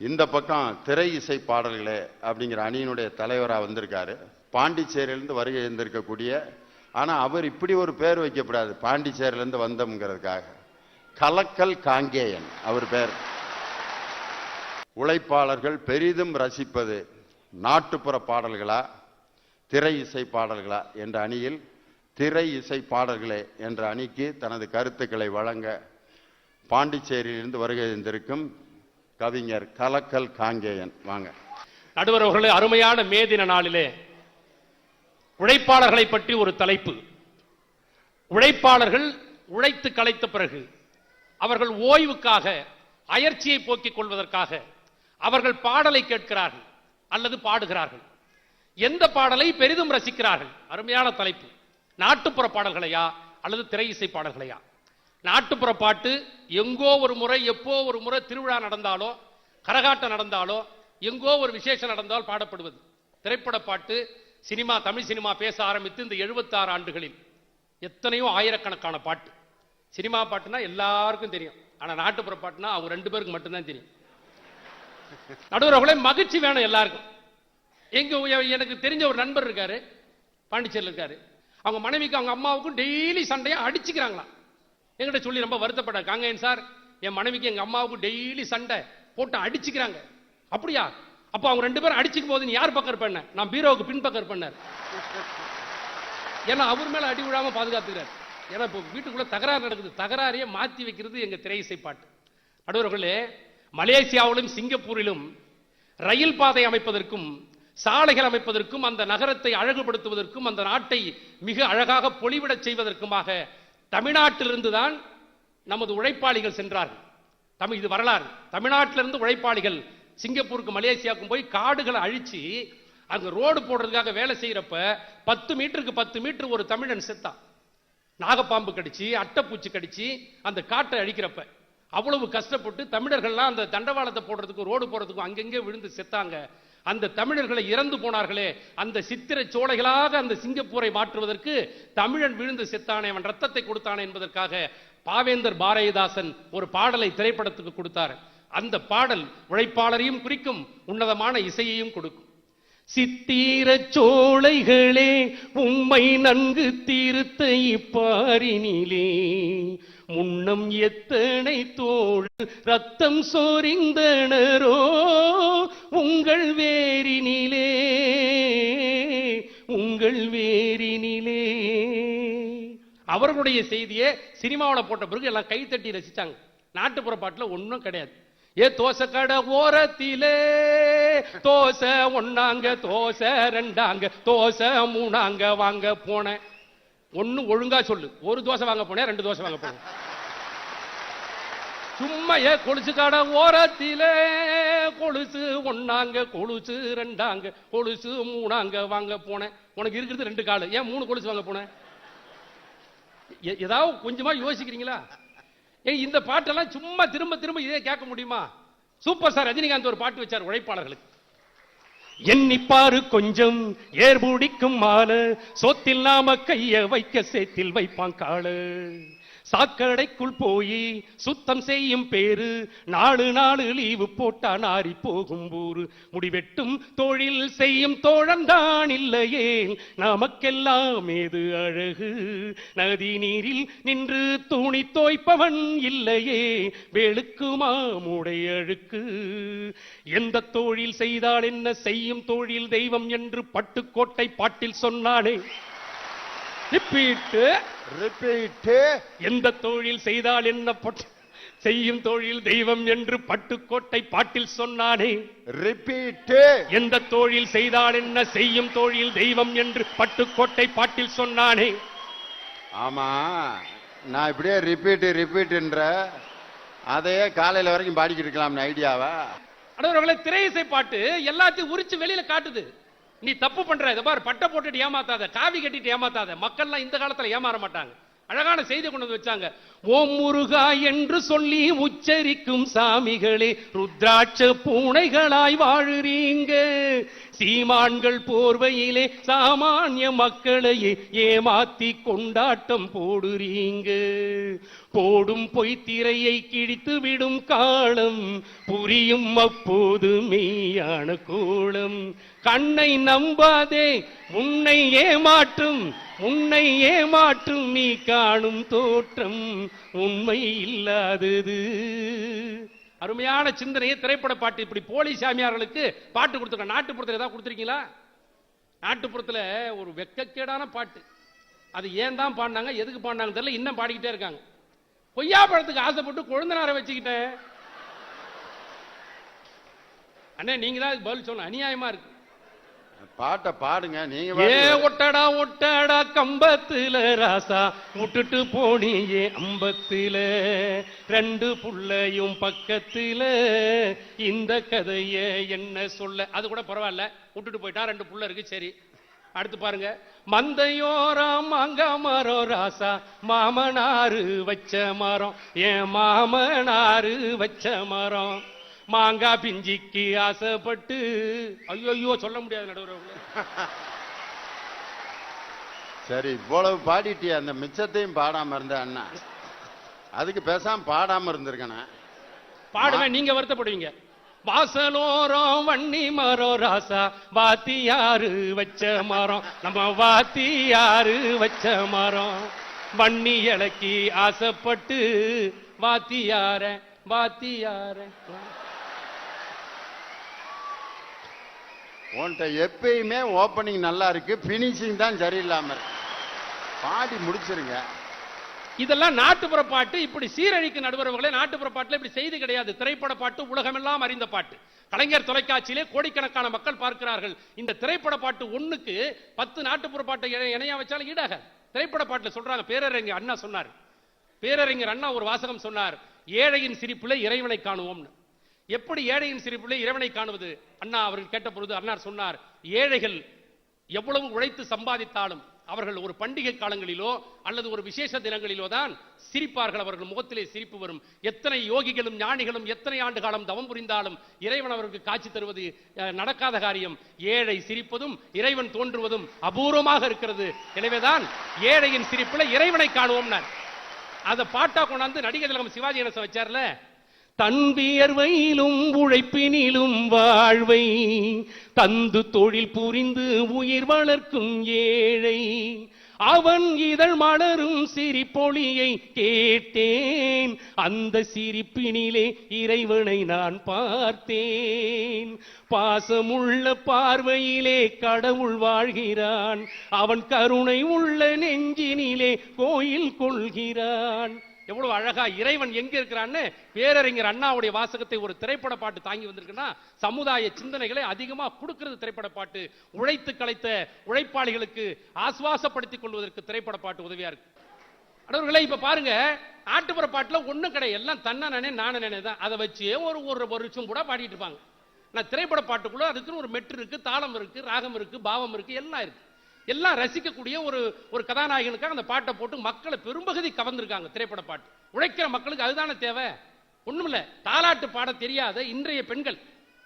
இந்த பக்கம் திரை இசை பாடல்களே அப்படிங்கிற அணியினுடைய தலைவராக வந்திருக்காரு. பாண்டிச்சேரியிலேருந்து வருகை இருந்திருக்கக்கூடிய ஆனால் அவர் இப்படி ஒரு பேர் வைக்கப்படாது. பாண்டிச்சேரியிலேருந்து வந்தோம்ங்கிறதுக்காக. கலக்கல் காங்கேயன் அவர் பேர். உழைப்பாளர்கள் பெரிதும் ரசிப்பது நாட்டுப்புற பாடல்களா திரை இசை பாடல்களா என்ற அணியில் திரை இசை பாடல்களே என்ற அணிக்கு தனது கருத்துக்களை வழங்க பாண்டிச்சேரியிலிருந்து வருகை இருந்திருக்கும் கவிஞர் கலக்கல் காங்கேயன். வாங்க. நடுவர் அவர்களே அருமையான மே தின நாளிலே உழைப்பாளர்களை பற்றி ஒரு தலைப்பு. உழைப்பாளர்கள் உழைத்து களைத்த பிறகு அவர்கள் ஓய்வுக்காக அயற்சியை போக்கிக் கொள்வதற்காக அவர்கள் பாடலை கேட்கிறார்கள் அல்லது பாடுகிறார்கள். எந்த பாடலை பெரிதும் ரசிக்கிறார்கள்? அருமையான தலைப்பு. நாட்டுப்புற பாடல்களையா அல்லது திரை இசை பாடல்களையா? நாட்டுப்புற பாட்டு எங்கோ ஒரு முறை எப்போ ஒரு முறை திருவிழா நடந்தாலோ கரகாட்டம் நடந்தாலோ எங்கோ ஒரு விசேஷம் நடந்தால் பாடப்படுவது. திரைப்பட பாட்டு சினிமா தமிழ் சினிமா பேச ஆரம்பித்து இந்த 76 ஆண்டுகளில் எத்தனையோ ஆயிரக்கணக்கான பாட்டு. சினிமா பாட்டுனா எல்லாருக்கும் தெரியும். ஆனால் நாட்டுப்புற பாட்டுனா அவங்க ரெண்டு பேருக்கு மட்டும்தான் தெரியும். நடுவர்களே மகிழ்ச்சி வேணும் எல்லாருக்கும். எங்க எனக்கு தெரிஞ்ச ஒரு நண்பர் இருக்காரு பாண்டிச்சேரியில் இருக்காரு. அவங்க மனைவிக்கு அவங்க அம்மாவுக்கும் டெய்லி சண்டையாக அடிச்சுக்கிறாங்களாம். என்கிட்ட சொல்லி ரொம்ப வருத்தப்பட்ட காங்கேயன் சார் என் மனைவிக்கு எங்கள் அம்மாவுக்கு டெய்லி சண்டை போட்டு அடிச்சுக்கிறாங்க. அப்படியா? அப்போ அவங்க ரெண்டு பேரும் அடிச்சுக்கும் போது நீ யார் பக்கம் இருப்பேன் நான் பீரோவுக்கு பின் இருப்பேன் ஏன்னா அவர் மேலே அடி விழாம பாதுகாத்துக்கிறார். ஏன்னா இப்போ வீட்டுக்குள்ளே தகராறு நடக்குது. தகராறையே மாற்றி வைக்கிறது எங்கள் திரை இசை பாட்டு. நடுவர்களே மலேசியாவிலும் சிங்கப்பூரிலும் ரயில் பாதை அமைப்பதற்கும் சாலைகள் அமைப்பதற்கும் அந்த நகரத்தை அழகுபடுத்துவதற்கும் அந்த நாட்டை மிக அழகாக பொலிவிடச் செய்வதற்குமாக தமிழ்நாட்டிலிருந்து தான் நமது உழைப்பாளிகள் சென்றார்கள். தமிழ் இது வரலாறு. தமிழ்நாட்டிலிருந்து உழைப்பாளிகள் சிங்கப்பூருக்கு மலேசியாவுக்கும் போய் காடுகளை அழிச்சு அங்கே ரோடு போடுறதுக்காக வேலை செய்கிறப்ப பத்து மீட்டருக்கு பத்து மீட்டர் ஒரு தமிழன் செத்தான் நாகப்பாம்பு கடிச்சு அட்டைப்பூச்சி கடிச்சு அந்த காட்டை அழிக்கிறப்ப அவ்வளவு கஷ்டப்பட்டு தமிழர்கள்லாம் அந்த தண்டவாளத்தை போடுறதுக்கும் ரோடு போடுறதுக்கும் அங்கங்கே விழுந்து செத்தாங்க. அந்த தமிழர்களை இறந்து போனார்களே அந்த சித்திர சோலைகளாக அந்த சிங்கப்பூரை மாற்றுவதற்கு தமிழன் விழுந்து செத்தானே அவன் ரத்தத்தை கொடுத்தானே என்பதற்காக பாவேந்தர் பாரதிதாசன் ஒரு பாடலை திரைப்படத்துக்கு கொடுத்தார். அந்த பாடல் உழைப்பாளரையும் குறிக்கும் உன்னதமான இசையையும் கொடுக்கும். சித்தீரச் சோலைகளே உம்மை நன்கு தீர்த்த இப்பாரினிலே. முன்னம் எத்தனை தோள் ரத்தம் சோரிந்தனரோ உங்கள் வேரினிலே. உங்கள் வேரினிலே. அவர்களுடைய செய்தியை சினிமாவில் போட்ட பிறகு எல்லாம் கைத்தட்டி ரசித்தாங்க நாட்டுப்புற பாட்டுல ஒன்றும் கிடையாது. ஏ தோசை கடை ஓரத்திலே தோசை ஒன்னாங்க தோசை ரெண்டாங்க தோசை மூணாங்க வாங்க போனேன். ஒண்ணு ஒழுங்கா சொல்லு. ஒரு தோசை வாங்க போனேன் ரெண்டு தோசை வாங்க போனேன். சும்மா ஏ கொலுசு கடை ஓரத்திலே கொலுசு ஒன்னாங்க கொலுசு ரெண்டாங்க கொலுசு மூணாங்க வாங்க போனேன். உனக்கு இருக்கிறது ரெண்டு காலு. ஏன் மூணு கொலுசு வாங்க போனேன்? எ- ஏதாவது கொஞ்சமா யோசிக்கிறீங்களா? ஏய் இந்த பாட்டெல்லாம் சும்மா திரும்ப திரும்ப இதே கேட்க முடியுமா? சூப்பர் ஸ்டார் ரஜினிகாந்த் ஒரு பாட்டு வச்சார் உழைப்பாளர்களுக்கு. எண்ணிப்பாரு கொஞ்சம் ஏர்புடிக்கும் மால சொத்தில் நாம கைய வைக்க சேத்தில் வைப்பான் காளு. சாக்கடைக்குள் போய் சுத்தம் செய்யும் பேரு நாலு நாலு லீவு போட்டா நாரி போகும் ஊரு. முடிவெட்டும் தொழில் செய்யும் தோழந்தான் இல்லையே நமக்கெல்லாம் ஏது அழகு? நதி நீரில் நின்று துணி தோய்ப்பவன் இல்லையே. வெளுக்குமா மூடை அழுக்கு. எந்த தொழில் செய்தால் என்ன செய்யும் தொழில் தெய்வம் என்று பட்டுக்கோட்டை பாட்டில் சொன்னானே. ரிப்பீட்டு ரிப்பீட்டு எந்த தொழில் செய்தால் என்ன செய்யும் தொழில் தெய்வம் என்று பட்டுக்கோட்டை பாட்டில் சொன்னானே. ரிப்பீட்டு எந்த தொழில் செய்தால் என்ன செய்யும் தொழில் தெய்வம் என்று பட்டுக்கோட்டை பாட்டில் சொன்னானே. ஆமா நான் இப்படியே ரிப்பீட்டு ரிப்பீட்டுன்ற அதையே காலையில வரைக்கும் பாடிக்கிட்டு இருக்கலாம்னு ஐடியாவா? அடவர்களே திரை இசை பாட்டு எல்லாத்தையும் உரிச்சு வெளியில காட்டுது. நீ தப்பு பண்ற இதை பாரு பட்டை போட்டுட்டு ஏமாத்தாத காவி கட்டிட்டு ஏமாத்தாத. மக்கள்லாம் இந்த காலத்துல ஏமாற மாட்டாங்க. அழகான செய்தி கொண்டு வந்து வச்சாங்க. ஓம் முருகா என்று சொல்லி உச்சரிக்கும் சாமிகளே ருத்ராட்ச பூனைகளாய் வாழுறீங்க. சீமான்கள் போர்வையிலே சாமானிய மக்களையே ஏமாத்தி கொண்டாட்டம் போடுறீங்க. போடும் பொய்த்திரையை கிழித்து விடும் காலம் புரியும் அப்போது மெய்யான கோலம். கண்ணை நம்பாதே உன்னை ஏமாற்றும் உன்னை ஏமாற்றும் நீ காணும் தோற்றம் உண்மை இல்லாதது. அருமையான சிந்தனையை திரைப்பட பாட்டு இப்படி போலி சாமியார்களுக்கு பாட்டு கொடுத்துருக்கோம் நாட்டுப்புறத்தில் ஏதாவது கொடுத்துருக்கீங்களா? நாட்டுப்புறத்தில் ஒரு வெக்கக்கேடான பாட்டு. அது ஏன் தான் பாடினாங்க எதுக்கு பாடினாங்க தெரியல இன்னும் பாடிக்கிட்டே இருக்காங்க. கொய்யா பழத்துக்கு ஆசைப்பட்டு கொழுந்தனாரை வச்சுக்கிட்டேன். அண்ணே நீங்க தான் பதில் சொல்லணும் அநியாயமா இருக்கு. பாட்டை பாடுங்க நீங்க ஏ ஒட்டடா ஒட்டடா கம்பத்துல ராசா விட்டுட்டு போனியே அம்பத்துல. ரெண்டு புள்ளையும் பக்கத்துல. இந்த கதைய என்ன சொல்ல அது கூட பரவாயில்ல. விட்டுட்டு போயிட்டா ரெண்டு புள்ள இருக்கு சரி. அடுத்து பாருங்க. மந்தையோரம் அங்க மரம் ராசா மாமனாரு வச்ச மரம். என் மாமனாரு வச்ச மரம். மாங்காய் பிஞ்சிக்கு ஆசைப்பட்டு. ஐயோ சொல்ல முடியாது நடுவர் சரி இவ்வளவு பாடிட்டியே அந்த மிச்சத்தையும் பாடாம இருந்த அண்ணா. அதுக்கு பேசாம பாடாம இருந்திருக்கேன்? பாடுவேன் நீங்க வருத்தப்படுவீங்க. வாசலோரம் வன்னி மரம் ராசா வாத்தியாரு வச்ச மரம். நம்ம வாத்தியாரு வச்ச மரம். வன்னி இலக்கி ஆசைப்பட்டு வாத்தியார வாத்தியார. உன்கிட்ட எப்பயுமே ஓப்பனிங் நல்லா இருக்கு பினிஷிங் தான் சரியில்லாம இருக்கு. பாடி முடிச்சிருங்க. இதெல்லாம் நாட்டுப்புற பாட்டு இப்படி சீரழிக்கு நடுவர்களே நாட்டுப்புற பாட்டுல இப்படி செய்தி கிடையாது. திரைப்பட பாட்டு உலகமெல்லாம் அறிந்த பாட்டு. கலைஞர் தொலைக்காட்சியிலே கோடிக்கணக்கான மக்கள் பார்க்கிறார்கள். இந்த திரைப்பட பாட்டு ஒண்ணுக்கு பத்து நாட்டுப்புற பாட்டை இணையா வச்சாலும் ஈடாக. திரைப்பட பாட்டுல சொல்றாங்க பேரறிஞர் அண்ணா சொன்னார். பேரறிஞர் அண்ணா ஒரு வாசகம் சொன்னார் ஏழையின் சிரிப்புல இறைவனை காணுவோம்னு. எப்படி ஏழையின் சிரிப்பிலே இறைவனை காணுவது? அண்ணா அவர்கள் கேட்ட பொழுது அண்ணார் சொன்னார் ஏழைகள் எவ்வளவு உழைத்து சம்பாதித்தாலும் அவர்கள் ஒரு பண்டிகை காலங்களிலோ அல்லது ஒரு விசேஷ தினங்களிலோ தான் சிரிப்பார்கள். அவர்கள் முகத்திலே சிரிப்பு வரும். எத்தனை யோகிகளும் ஞானிகளும் எத்தனை ஆண்டு காலம் தவம் புரிந்தாலும் இறைவன் அவருக்கு காட்சி தருவது அஹ், நடக்காத காரியம். ஏழை சிரிப்பதும் இறைவன் தோன்றுவதும் அபூர்வமாக இருக்கிறது. எனவேதான் ஏழையின் சிரிப்புல இறைவனை காணுவோம்னார் அதை பாட்டா கொண்டாந்து நடிகர் திலகம் சிவாஜி கணேசன் வச்சார்ல? தன் வியர்வையிலும் உழைப்பினிலும் வாழ்வை தந்து தொழில் புரிந்து உயிர் வளர்க்கும் ஏழை. அவன் இதழ் மலரும் சிரிப்பொழியை கேட்டேன். அந்த சிரிப்பினிலே இறைவனை நான் பார்த்தேன். பாசமுள்ள பார்வையிலே கடவுள் வாழ்கிறான். அவன் கருணை உள்ள நெஞ்சினிலே கோயில் கொள்கிறான். எவ்வளவு அழகா இறைவன் எங்க இருக்கிறான்னு பேரறிஞர் அண்ணாவுடைய வாசகத்தை ஒரு திரைப்பட பாட்டு தாங்கி வந்திருக்குன்னா சமுதாய சிந்தனைகளை அதிகமாக கொடுக்கிறது திரைப்பட பாட்டு. உழைத்து கலைத்த உழைப்பாளிகளுக்கு ஆசுவாசப்படுத்திக் கொள்வதற்கு திரைப்பட பாட்டு உதவியா இருக்கு. அடவர்களே இப்ப பாருங்க நாட்டுப்புற பாட்டுல ஒண்ணும் கிடையாது. எல்லாம் தன்ன நானே நான நினை தான். அதை வச்சு ஒரு ஒரு ஒரு வருஷம் கூட பாடிட்டு இருப்பாங்க. நான் திரைப்பட பாட்டுக்குள்ள அதுக்குன்னு ஒரு மெட்டு இருக்கு தாளம் இருக்கு ராகம் இருக்கு பாவம் இருக்கு எல்லாம் இருக்கு. எல்லாம் ரசிக்கக்கூடிய ஒரு ஒரு கதாநாயகனுக்காக அந்த பாட்டை போட்டு மக்களை பெரும்பகுதி கவர்ந்திருக்காங்க திரைப்பட பாட்டு. உழைக்கிற மக்களுக்கு அதுதானே தேவை? ஒண்ணுமில்ல. தாலாட்டு பாட தெரியாத இன்றைய பெண்கள்.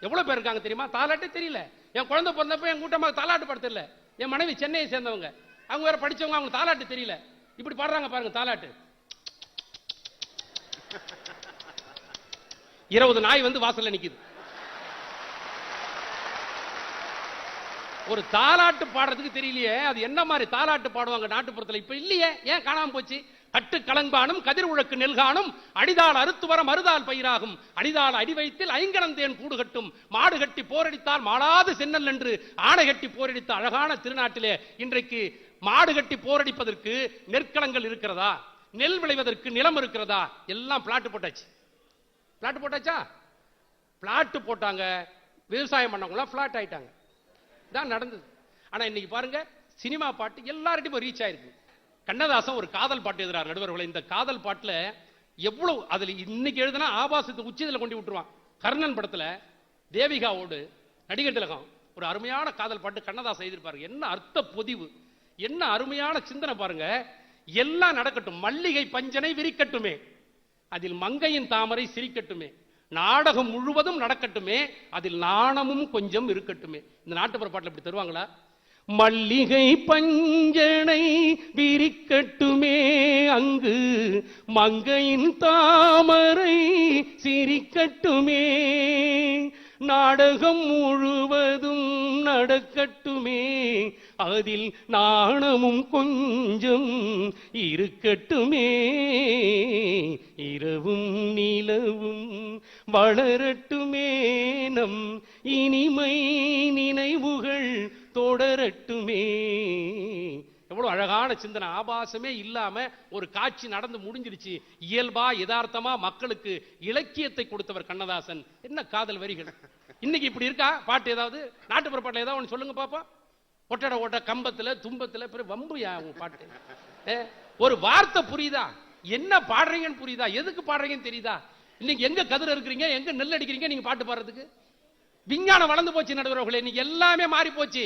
எவ்வளவு பேர் இருக்காங்க தெரியுமா? தாலாட்டே தெரியல. என் குழந்தை பிறந்தப்ப என் கூட்டமாக தாலாட்டு பாட தெரியல. என் மனைவி சென்னையை சேர்ந்தவங்க. அவங்க வேற படிச்சவங்க அவங்க தாலாட்டு தெரியல. இப்படி பாடுறாங்க பாருங்க தாலாட்டு. இருபது நாய் வந்து வாசல்ல நிக்குது. ஒரு தாலாட்டு பாடுறதுக்கு தெரியலையே. அது என்ன மாதிரி தாலாட்டு பாடுவாங்க நாட்டுப்புறத்தில்? இப்ப இல்லையே. ஏன் காணாம போச்சு? கட்டு கலங்கானும் கதிர் உழக்கு நெல்கானும் அடிதால் அறுத்து வர மறுதால் பயிராகும். அடிதால் அடி வைத்தில் ஐங்கணம் தேன் கூடு கட்டும். மாடு கட்டி போரடித்தால் மாடாது சென்னல் என்று ஆணை கட்டி போரடித்த அழகான திருநாட்டிலே இன்றைக்கு மாடு கட்டி போரடிப்பதற்கு நெற்களங்கள் இருக்கிறதா? நெல் விளைவதற்கு நிலம் இருக்கிறதா? எல்லாம் பிளாட் போட்டாச்சு. பிளாட் போட்டாச்சா? பிளாட் போட்டாங்க. விவசாயம் பண்ணவங்களாம் பிளாட் ஆயிட்டாங்க. தான் நடந்தது. ஆனா இன்னைக்கு பாருங்க சினிமா பாட்டு எல்லார்கிட்டையும் ரீச் ஆயிருக்கு. கண்ணதாசன் ஒரு காதல் பாட்டு எழுதுறாரு நடுவர்களை. இந்த காதல் பாட்டுல எவ்வளவு அதுல இன்னைக்கு எழுதுனா ஆபாசத்தை உச்சத்தில் கொண்டு விட்டுருவான். கர்ணன் படத்துல தேவிகாவோடு நடிகர் திலகம் ஒரு அருமையான காதல் பாட்டு கண்ணதாசன் எழுதியிருப்பாரு. என்ன அர்த்த பொதிவு என்ன அருமையான சிந்தனை பாருங்க. எல்லாம் நடக்கட்டும் மல்லிகை பஞ்சனை விரிக்கட்டுமே அதில் மங்கையின் தாமரை சிரிக்கட்டுமே. நாடகம் முழுவதும் நடக்கட்டுமே அதில் நாணமும் கொஞ்சம் இருக்கட்டுமே. இந்த நாட்டுப்புற பாட்டில் இப்படி தருவாங்களா? மல்லிகை பஞ்சனை விரிக்கட்டுமே அங்கு மங்கையின் தாமரை சிரிக்கட்டுமே. நாடகம் முழுவதும் நடக்கட்டுமே அதில் நாணமும் கொஞ்சம் இருக்கட்டுமே. இரவும் நிலவும் வளரட்டுமே. நம் இனிமை நினைவுகள் தொடரட்டுமே. எவ்வளவு அழகான சிந்தனை. ஆபாசமே இல்லாம ஒரு காட்சி நடந்து முடிஞ்சிருச்சு. இயல்பா யதார்த்தமா மக்களுக்கு இலக்கியத்தை கொடுத்தவர் கண்ணதாசன். என்ன காதல் வரிகள்? இன்னைக்கு இப்படி இருக்கா? பாட்டு ஏதாவது? நாட்டுப்புற பாட்டுல ஏதாவது ஒன்று சொல்லுங்க பாப்பா ஒட்டட ஓட்ட கம்பத்தில் தும்பத்தில் பிறகு வம்பு உங்க பாட்டு? ஒரு வார்த்தை புரியுதா? என்ன பாடுறீங்கன்னு புரியுதா? எதுக்கு பாடுறீங்கன்னு தெரியுதா? இன்னைக்கு எங்க கதிர் இருக்கிறீங்க? எங்க நெல் அடிக்கிறீங்க? நீங்க பாட்டு பாடுறதுக்கு? விஞ்ஞானம் வளர்ந்து போச்சு நடுவர்களே இன்னைக்கு எல்லாமே மாறி போச்சு.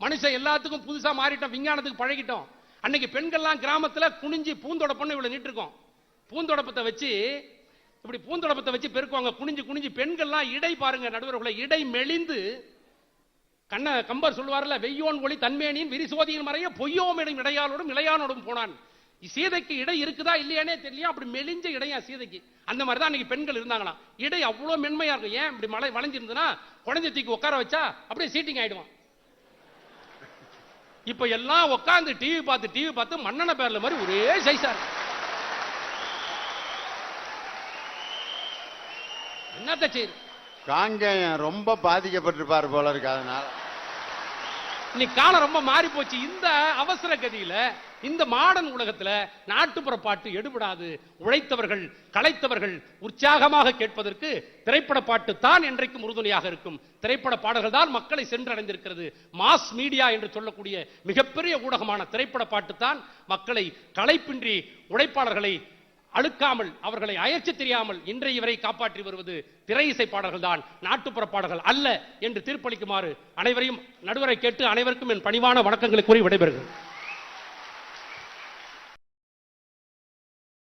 மனுஷன் எல்லாத்துக்கும் புதுசா மாறிட்டோம் விஞ்ஞானத்துக்கு பழகிட்டோம். அன்னைக்கு பெண்கள்லாம் கிராமத்துல குனிஞ்சு பூந்தொடப்பன்னு இவ்வளவு நீட்டு இருக்கோம் பூந்தொடப்பத்தை வச்சு இப்படி பூந்தொடப்பத்தை வச்சு பெருக்குவாங்க. குனிஞ்சு குனிஞ்சு பெண்கள்லாம் இடை பாருங்க நடுவர்களை இடை மெலிந்து கண்ண கம்பர் சொல்லுவார்ல வெய்யோன் ஒளி தன்மேனியின் விரிசோதியின் மறைய பொய்யோமிடும் இடையாளோடும் இளையானோடும் போனான். சீதைக்கு இடை இருக்குதா இல்லையானே தெரியல அப்படி மெலிஞ்ச இடையா சீதைக்கு. அந்த மாதிரி தான் அன்னைக்கு பெண்கள் இருந்தாங்களாம். இடை அவ்வளோ மென்மையா இருக்கும். ஏன் இப்படி மலை வளைஞ்சிருந்ததுன்னா குழந்தை தூக்கி உட்கார வச்சா அப்படியே சீட்டிங் ஆயிடுவான். இப்ப எல்லாம் உட்காந்து டிவி பார்த்து டிவி பார்த்து மன்னன பேர்ல மாதிரி ஒரே சைஸா இருக்கு. என்னத்த செய்யுது காங்கேயம் ரொம்ப பாதிக்கப்பட்டிருப்பார் போல இருக்கு அதனால. இன்னைக்கு காலம் ரொம்ப மாறி போச்சு. இந்த அவசர கதியில இந்த மாடர்ன் உலகத்துல நாட்டுப்புற பாட்டு எடுபடாது. உழைத்தவர்கள் கலைத்தவர்கள் உற்சாகமாக கேட்பதற்கு திரைப்பட பாட்டு தான் என்றைக்கும் உறுதுணையாக இருக்கும். திரைப்பட பாடல்கள் தான் மக்களை சென்றடைந்திருக்கிறது. மாஸ் மீடியா என்று சொல்லக்கூடிய மிகப்பெரிய ஊடகமான திரைப்பட பாட்டு தான் மக்களை களைப்பின்றி உழைப்பாளர்களை அழுக்காமல் அவர்களை அயற்சி தெரியாமல் இன்றைய வரை காப்பாற்றி வருவது திரை இசை பாடல்கள் தான் நாட்டுப்புற பாடல்கள் அல்ல என்று தீர்ப்பளிக்குமாறு அனைவரையும் நடுவரை கேட்டு அனைவருக்கும் என் பணிவான வணக்கங்களை கூறி விடைபெறுகிறேன்.